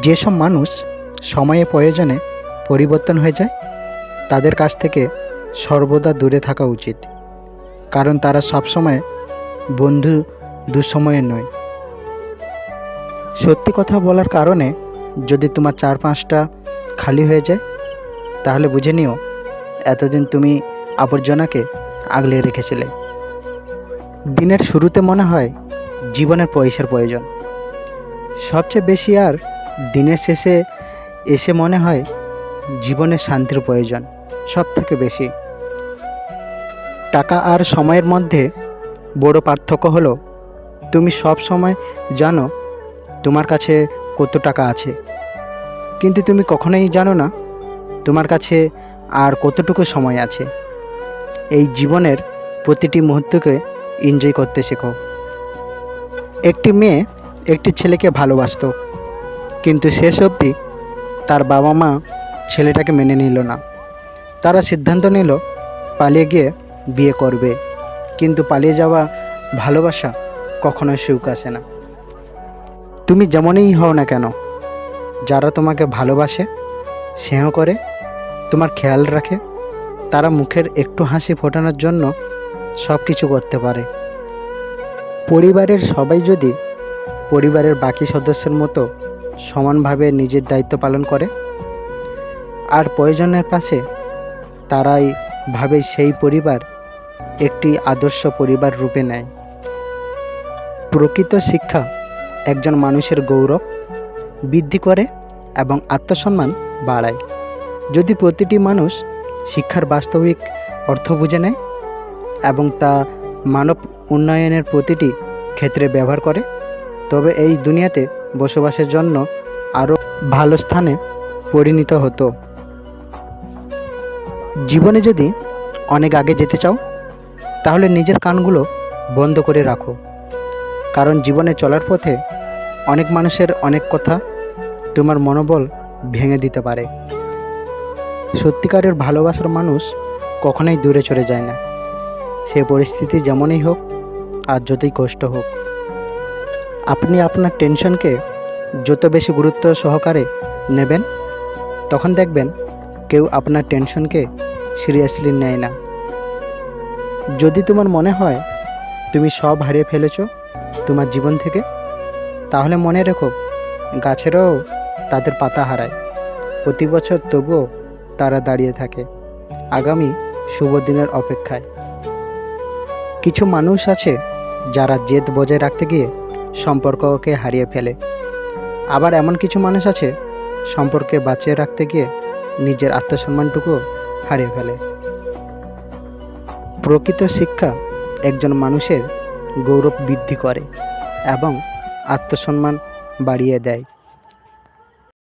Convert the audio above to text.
যেসব মানুষ সময়ে প্রয়োজনে পরিবর্তন হয়ে যায়, তাদের কাছ থেকে সর্বদা দূরে থাকা উচিত। কারণ তারা সবসময় বন্ধু দুঃসময়ে নয়। সত্যি কথা বলার কারণে যদি তোমার চার পাঁচটা খালি হয়ে যায়, তাহলে বুঝে নিও, এতদিন তুমি আবর্জনাকে আগলে রেখেছিলে। দিনের শুরুতে মনে হয় জীবনের পয়সার প্রয়োজন। সবচেয়ে বেশি আর দিনের শেষে এসে মনে হয় জীবনের শান্তির প্রয়োজন সব থেকে বেশি। টাকা আর সময়ের মধ্যে বড় পার্থক্য হলো, তুমি সব সময় জানো তোমার কাছে কত টাকা আছে। কিন্তু তুমি কখনোই জানো না তোমার কাছে আর কতটুকু সময় আছে। এই জীবনের প্রতিটি মুহূর্তকে এনজয় করতে শেখো। একটি মেয়ে একটি ছেলেকে ভালোবাসতো। কিন্তু শেষ অবধি তার বাবা মা ছেলেটাকে মেনে নিল না। তারা সিদ্ধান্ত নিল, পালিয়ে গিয়ে বিয়ে করবে। কিন্তু পালিয়ে যাওয়া ভালোবাসা কখনোই সুখ আসে না। তুমি যেমনই হও না কেন, যারা তোমাকে ভালোবাসে, স্নেহ করে, তোমার খেয়াল রাখে, তারা মুখের একটু হাসি ফোটানোর জন্য সব কিছু করতে পারে। পরিবারের সবাই যদি পরিবারের বাকি সদস্যের মতো সমানভাবে নিজের দায়িত্ব পালন করে। আর প্রয়োজনের পাশে তারাই ভাবে সেই পরিবার একটি আদর্শ পরিবার রূপে নেয়। প্রকৃত শিক্ষা একজন মানুষের গৌরব বৃদ্ধি করে এবং আত্মসম্মান বাড়ায়। যদি প্রতিটি মানুষ শিক্ষার বাস্তবিক অর্থ বুঝে নেয় এবং তা মানব উন্নয়নের প্রতিটি ক্ষেত্রে ব্যবহার করে, তবে এই দুনিয়াতে বসবাসের জন্য আরও ভালো স্থানে পরিণত হতো। জীবনে যদি অনেক আগে যেতে চাও, তাহলে নিজের কানগুলো বন্ধ করে রাখো। কারণ জীবনে চলার পথে অনেক মানুষের অনেক কথা তোমার মনোবল ভেঙে দিতে পারে। সত্যিকারের ভালোবাসার মানুষ কখনোই দূরে চলে যায় না। সে পরিস্থিতি যেমনই হোক, আর যতই কষ্ট হোক। আপনি আপনার টেনশনকে যত বেশি গুরুত্ব সহকারে নেবেন, তখন দেখবেন কেউ আপনার টেনশনকে সিরিয়াসলি নেয় না। যদি তোমার মনে হয় তুমি সব হারিয়ে ফেলেছ তোমার জীবন থেকে, তাহলে মনে রেখো গাছেরও তাদের পাতা হারায়। প্রতি বছর তবুও তারা দাঁড়িয়ে থাকে আগামী শুভ দিনের অপেক্ষায়। কিছু মানুষ আছে যারা জেদ বজায় রাখতে গিয়ে সম্পর্ককে হারিয়ে ফেলে। আবার এমন কিছু মানুষ আছে সম্পর্কে বাঁচিয়ে রাখতে গিয়ে নিজের আত্মসম্মানটুকু হারিয়ে ফেলে। প্রকৃত শিক্ষা একজন মানুষের গৌরব বৃদ্ধি করে এবং আত্মসম্মান বাড়িয়ে দেয়।